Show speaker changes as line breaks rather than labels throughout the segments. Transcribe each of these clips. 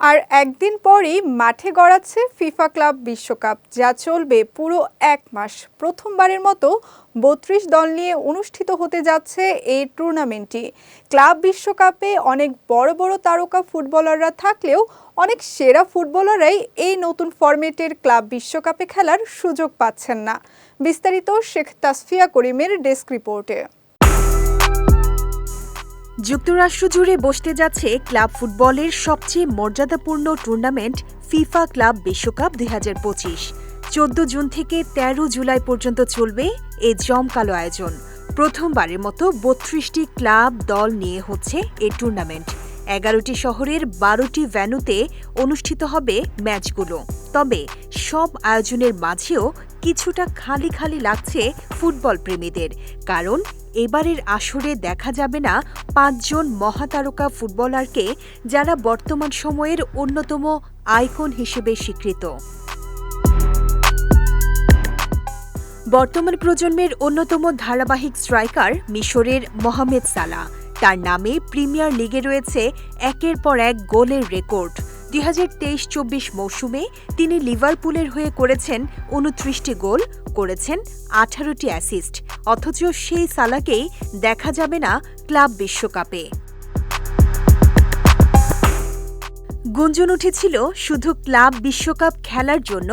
আর একদিন পরই মাঠে গড়াচ্ছে ফিফা ক্লাব বিশ্বকাপ, যা চলবে পুরো এক মাস। প্রথমবারের মতো বত্রিশ দল নিয়ে অনুষ্ঠিত হতে যাচ্ছে এই টুর্নামেন্টটি। ক্লাব বিশ্বকাপে অনেক বড় বড় তারকা ফুটবলাররা থাকলেও অনেক সেরা ফুটবলাররাই এই নতুন ফরম্যাটের ক্লাব বিশ্বকাপে খেলার সুযোগ পাচ্ছেন না। বিস্তারিত শেখ তাসফিয়া করিমের ডেস্ক রিপোর্টে।
যুক্তরাষ্ট্র জুড়ে বসতে যাচ্ছে ক্লাব ফুটবলের সবচেয়ে মর্যাদাপূর্ণ টুর্নামেন্ট ফিফা ক্লাব বিশ্বকাপ দুই হাজার পঁচিশ। চোদ্দ জুন থেকে ১৩ জুলাই পর্যন্ত চলবে এ জমকালো আয়োজন। প্রথমবারের মতো বত্রিশটি ক্লাব দল নিয়ে হচ্ছে এই টুর্নামেন্ট। এগারোটি শহরের বারোটি ভ্যানুতে অনুষ্ঠিত হবে ম্যাচগুলো। তবে সব আয়োজনের মাঝেও কিছুটা খালি খালি লাগছে ফুটবল প্রেমীদের। কারণ এবারের আসরে দেখা যাবে না পাঁচজন মহাতারকা ফুটবলারকে যারা বর্তমান সময়ের অন্যতম আইকন হিসেবে স্বীকৃত। বর্তমান প্রজন্মের অন্যতম ধারাবাহিক স্ট্রাইকার মিশরের মোহামেদ সালা তার নামে প্রিমিয়ার লিগে রয়েছে একের পর এক গোলের রেকর্ড। দুই হাজার তেইশ চব্বিশ মৌসুমে তিনি লিভারপুলের হয়ে করেছেন উনত্রিশটি গোল, করেছেন আঠারোটি অ্যাসিস্ট। অথচ সেই সালাকেই দেখা যাবে না ক্লাব বিশ্বকাপে। গুঞ্জন উঠেছিল শুধু ক্লাব বিশ্বকাপ খেলার জন্য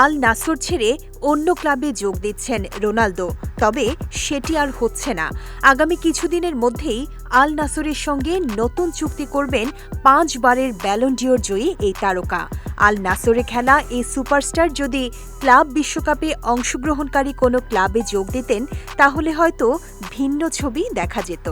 আল নাসর ছেড়ে অন্য ক্লাবে যোগ দিচ্ছেন রোনালদো, তবে সেটি আর হচ্ছে না। আগামী কিছুদিনের মধ্যেই আল নাসরের সঙ্গে নতুন চুক্তি করবেন পাঁচবারের ব্যালন্ডিওর জয়ী এই তারকা। আল নাসরে খেলা এই সুপারস্টার যদি ক্লাব বিশ্বকাপে অংশগ্রহণকারী কোনো ক্লাবে যোগ দিতেন, তাহলে হয়তো ভিন্ন ছবি দেখা যেত।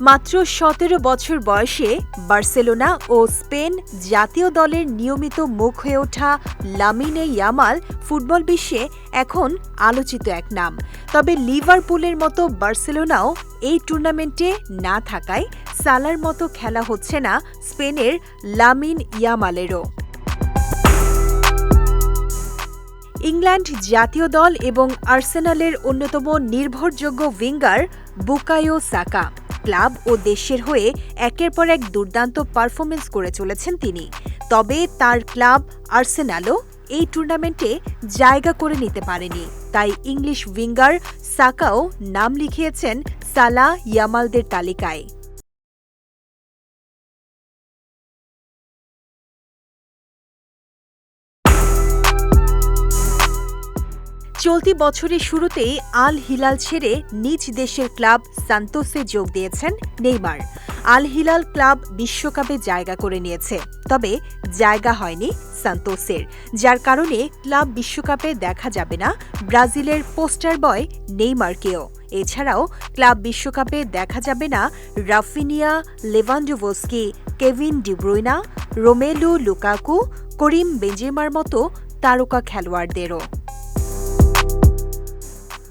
মাত্র সতেরো বছর বয়সে বার্সেলোনা ও স্পেন জাতীয় দলের নিয়মিত মুখ হয়ে ওঠা লামিনে ইয়ামাল ফুটবল বিশ্বে এখন আলোচিত এক নাম। তবে লিভারপুলের মতো বার্সেলোনাও এই টুর্নামেন্টে না থাকায় সালার মতো খেলা হচ্ছে না স্পেনের লামিন ইয়ামালেরও। ইংল্যান্ড জাতীয় দল এবং আর্সেনালের অন্যতম নির্ভরযোগ্য উইঙ্গার বুকায়ো সাকা। ক্লাব ও দেশের হয়ে একের পর এক দুর্দান্ত পারফরমেন্স করে চলেছেন তিনি। তবে তার ক্লাব আর্সেনালও এই টুর্নামেন্টে জায়গা করে নিতে পারেনি। তাই ইংলিশ উইঙ্গার সাকাও নাম লিখিয়েছেন সালা ইয়ামালদের তালিকায়। চলতি বছরের শুরুতেই আল হিলাল ছেড়ে নিজ দেশের ক্লাব সান্তোসে যোগ দিয়েছেন নেইমার। আল হিলাল ক্লাব বিশ্বকাপে জায়গা করে নিয়েছে, তবে জায়গা হয়নি সান্তোসের, যার কারণে ক্লাব বিশ্বকাপে দেখা যাবে না ব্রাজিলের পোস্টার বয় নেইমারকেও। এছাড়াও ক্লাব বিশ্বকাপে দেখা যাবে না Raphinha Lewandowski, Kevin De Bruyne Romelu Lukaku, Karim বেঞ্জেমার মতো তারকা খেলোয়াড়দেরও।